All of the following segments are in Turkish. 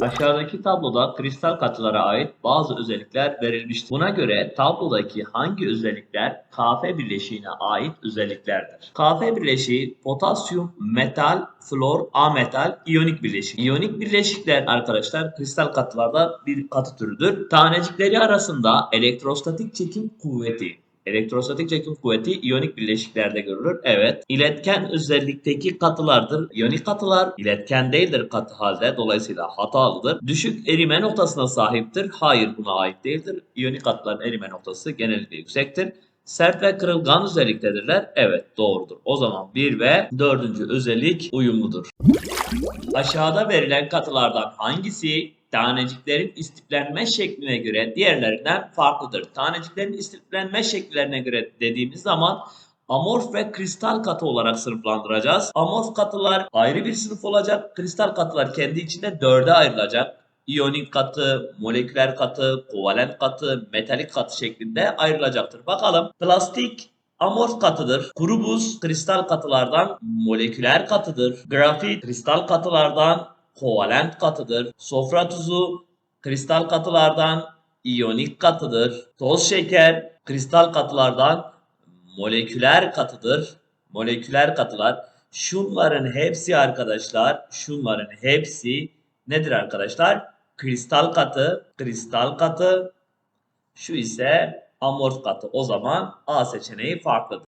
Aşağıdaki tabloda kristal katılara ait bazı özellikler verilmiştir. Buna göre tablodaki hangi özellikler Kf birleşiğine ait özelliklerdir? Kf birleşiği potasyum, metal, flor, ametal, iyonik birleşik. İyonik birleşikler arkadaşlar kristal katılarda bir katı türüdür. Tanecikleri arasında elektrostatik çekim kuvveti Elektrostatik çekim kuvveti iyonik birleşiklerde görülür. Evet. İletken özellikteki katılardır. İyonik katılar iletken değildir katı halde. Dolayısıyla hatalıdır. Düşük erime noktasına sahiptir. Hayır buna ait değildir. İyonik katıların erime noktası genellikle yüksektir. Sert ve kırılgan özelliktedirler. Evet doğrudur. O zaman 1 ve 4. özellik uyumludur. Aşağıda verilen katılardan hangisi taneciklerin istiflenme şekline göre diğerlerinden farklıdır? Taneciklerin istiflenme şekillerine göre dediğimiz zaman amorf ve kristal katı olarak sınıflandıracağız. Amorf katılar ayrı bir sınıf olacak. Kristal katılar kendi içinde dörde ayrılacak. İyonik katı, moleküler katı, kovalent katı, metalik katı şeklinde ayrılacaktır. Bakalım plastik amorf katıdır. Kuru buz kristal katılardan moleküler katıdır. Grafit kristal katılardan kovalent katıdır. Sofra tuzu kristal katılardan iyonik katıdır. Toz şeker kristal katılardan moleküler katıdır. Moleküler katılar. Şunların hepsi arkadaşlar, şunların hepsi nedir arkadaşlar? Kristal katı, kristal katı. Şu ise amorf katı. O zaman A seçeneği farklıdır.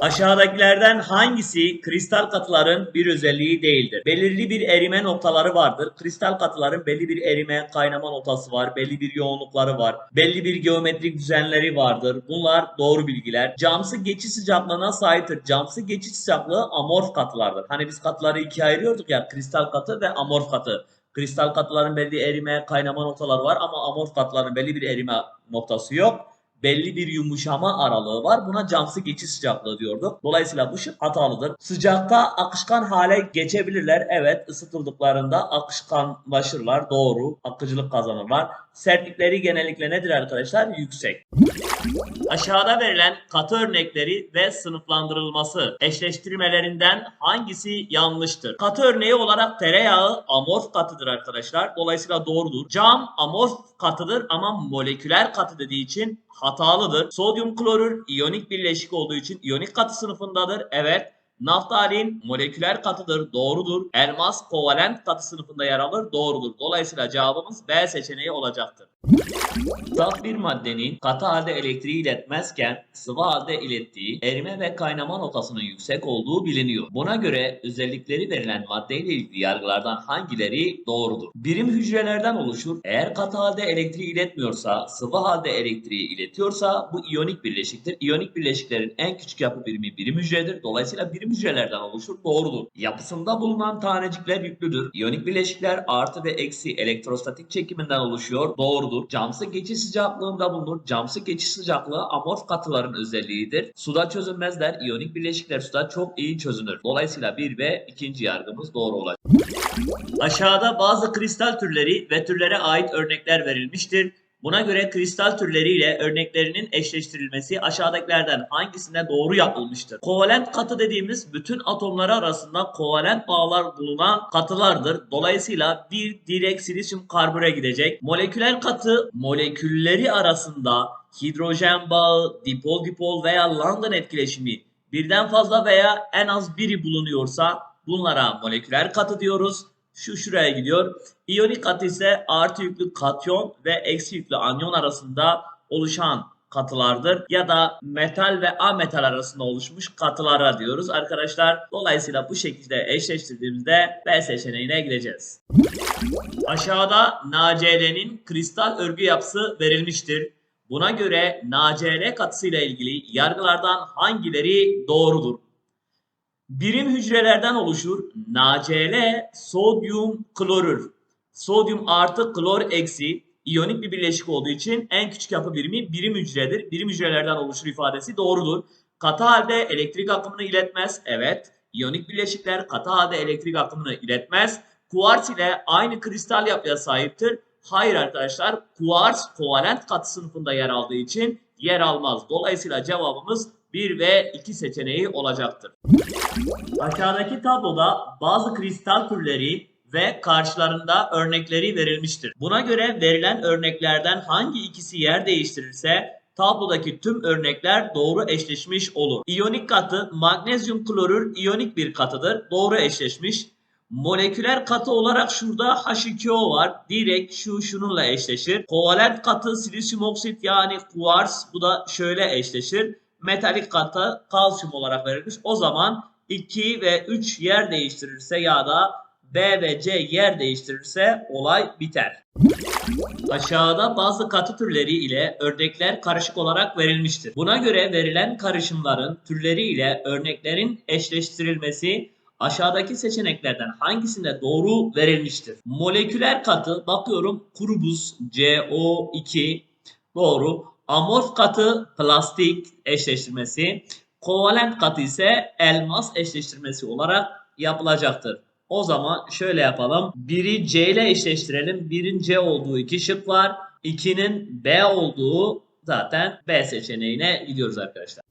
Aşağıdakilerden hangisi kristal katıların bir özelliği değildir? Belirli bir erime noktaları vardır. Kristal katıların belli bir erime kaynama noktası var. Belli bir yoğunlukları var. Belli bir geometrik düzenleri vardır. Bunlar doğru bilgiler. Camsı geçiş sıcaklığına sahiptir. Camsı geçiş sıcaklığı amorf katılardır. Hani biz katıları ikiye ayırıyorduk ya kristal katı ve amorf katı. Kristal katıların belli erime kaynama noktaları var ama amorf katıların belli bir erime noktası yok belli bir yumuşama aralığı var. Buna camsı geçiş sıcaklığı diyorduk. Dolayısıyla bu şık hatalıdır. Sıcakta akışkan hale geçebilirler. Evet ısıtıldıklarında akışkanlaşırlar. Doğru. Akıcılık kazanırlar. Sertlikleri genellikle nedir arkadaşlar? Yüksek. Aşağıda verilen katı örnekleri ve sınıflandırılması eşleştirmelerinden hangisi yanlıştır? Katı örneği olarak tereyağı amorf katıdır arkadaşlar. Dolayısıyla doğrudur. Cam amorf katıdır ama moleküler katı dediği için hatalıdır. Sodyum klorür iyonik birleşik olduğu için iyonik katı sınıfındadır. Evet. Naftalin moleküler katıdır. Doğrudur. Elmas kovalent katı sınıfında yer alır. Doğrudur. Dolayısıyla cevabımız B seçeneği olacaktır. Saf bir maddenin katı halde elektriği iletmezken sıvı halde ilettiği erime ve kaynama noktasının yüksek olduğu biliniyor. Buna göre özellikleri verilen maddeyle ilgili yargılardan hangileri doğrudur? Birim hücrelerden oluşur. Eğer katı halde elektriği iletmiyorsa, sıvı halde elektriği iletiyorsa bu iyonik birleşiktir. İyonik birleşiklerin en küçük yapı birimi birim hücredir. Dolayısıyla birim hücrelerden oluşur. Doğrudur. Yapısında bulunan tanecikler yüklüdür. İyonik birleşikler artı ve eksi elektrostatik çekiminden oluşuyor. Doğrudur. Camsı geçiş sıcaklığında bulunur. Camsı geçiş sıcaklığı amorf katıların özelliğidir. Suda çözünmezler. İyonik birleşikler suda çok iyi çözünür. Dolayısıyla bir ve ikinci yargımız doğru olacak. Aşağıda bazı kristal türleri ve türlere ait örnekler verilmiştir. Buna göre kristal türleriyle örneklerinin eşleştirilmesi aşağıdakilerden hangisine doğru yapılmıştır? Kovalent katı dediğimiz bütün atomları arasında kovalent bağlar bulunan katılardır. Dolayısıyla bir direkt silisyum karbüre gidecek. Moleküler katı molekülleri arasında hidrojen bağı, dipol dipol veya London etkileşimi birden fazla veya en az biri bulunuyorsa bunlara moleküler katı diyoruz şu şuraya gidiyor. İyonik katı ise artı yüklü katyon ve eksi yüklü anyon arasında oluşan katılardır ya da metal ve ametal arasında oluşmuş katılara diyoruz arkadaşlar. Dolayısıyla bu şekilde eşleştirdiğimizde B seçeneğine gideceğiz. Aşağıda NaCl'nin kristal örgü yapısı verilmiştir. Buna göre NaCl katısıyla ilgili yargılardan hangileri doğrudur? Birim hücrelerden oluşur. NaCl sodyum klorür. Sodyum artı klor eksi iyonik bir birleşik olduğu için en küçük yapı birimi birim hücredir. Birim hücrelerden oluşur ifadesi doğrudur. Katı halde elektrik akımını iletmez. Evet. İyonik birleşikler katı halde elektrik akımını iletmez. Kuars ile aynı kristal yapıya sahiptir. Hayır arkadaşlar. Kuars kovalent katı sınıfında yer aldığı için yer almaz. Dolayısıyla cevabımız 1 ve 2 seçeneği olacaktır. Aşağıdaki tabloda bazı kristal türleri ve karşılarında örnekleri verilmiştir. Buna göre verilen örneklerden hangi ikisi yer değiştirirse tablodaki tüm örnekler doğru eşleşmiş olur. İyonik katı magnezyum klorür iyonik bir katıdır. Doğru eşleşmiş. Moleküler katı olarak şurada H2O var. Direkt şu şununla eşleşir. Kovalent katı silisyum oksit yani kuars bu da şöyle eşleşir. Metalik katı kalsiyum olarak verilmiş. O zaman 2 ve 3 yer değiştirirse ya da B ve C yer değiştirirse olay biter. Aşağıda bazı katı türleri ile örnekler karışık olarak verilmiştir. Buna göre verilen karışımların türleri ile örneklerin eşleştirilmesi aşağıdaki seçeneklerden hangisinde doğru verilmiştir? Moleküler katı bakıyorum kuru buz CO2 doğru. Amorf katı plastik eşleştirmesi. Kovalent katı ise elmas eşleştirmesi olarak yapılacaktır. O zaman şöyle yapalım. Biri C ile eşleştirelim. Birin C olduğu iki şık var. 2'nin B olduğu zaten B seçeneğine gidiyoruz arkadaşlar.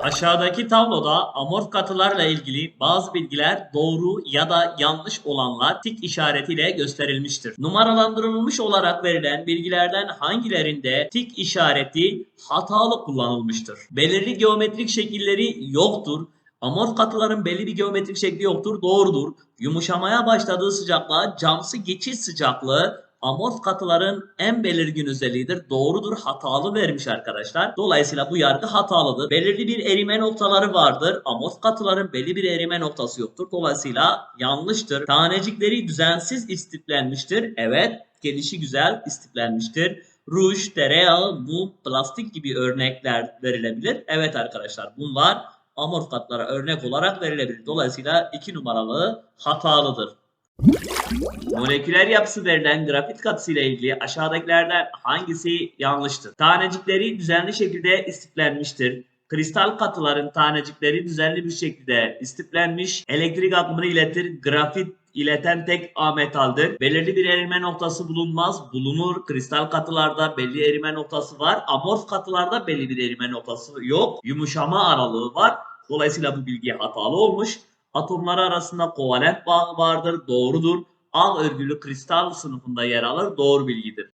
Aşağıdaki tabloda amorf katılarla ilgili bazı bilgiler doğru ya da yanlış olanlar tik işaretiyle gösterilmiştir. Numaralandırılmış olarak verilen bilgilerden hangilerinde tik işareti hatalı kullanılmıştır? Belirli geometrik şekilleri yoktur. Amorf katıların belli bir geometrik şekli yoktur. Doğrudur. Yumuşamaya başladığı sıcaklığa camsı geçiş sıcaklığı amorf katıların en belirgin özelliğidir. Doğrudur. Hatalı vermiş arkadaşlar. Dolayısıyla bu yargı hatalıdır. Belirli bir erime noktaları vardır. Amorf katıların belli bir erime noktası yoktur. Dolayısıyla yanlıştır. Tanecikleri düzensiz istiflenmiştir. Evet. Gelişi güzel istiflenmiştir. Ruj, tereyağı, mum, plastik gibi örnekler verilebilir. Evet arkadaşlar bunlar amorf katlara örnek olarak verilebilir. Dolayısıyla 2 numaralı hatalıdır. Moleküler yapısı verilen grafit katısı ile ilgili aşağıdakilerden hangisi yanlıştır? Tanecikleri düzenli şekilde istiflenmiştir. Kristal katıların tanecikleri düzenli bir şekilde istiflenmiş. Elektrik akımını iletir. Grafit ileten tek A metaldir. Belirli bir erime noktası bulunmaz. Bulunur. Kristal katılarda belli erime noktası var. Amorf katılarda belli bir erime noktası yok. Yumuşama aralığı var. Dolayısıyla bu bilgi hatalı olmuş. Atomları arasında kovalent bağ vardır. Doğrudur. Al örgülü kristal sınıfında yer alır. Doğru bilgidir.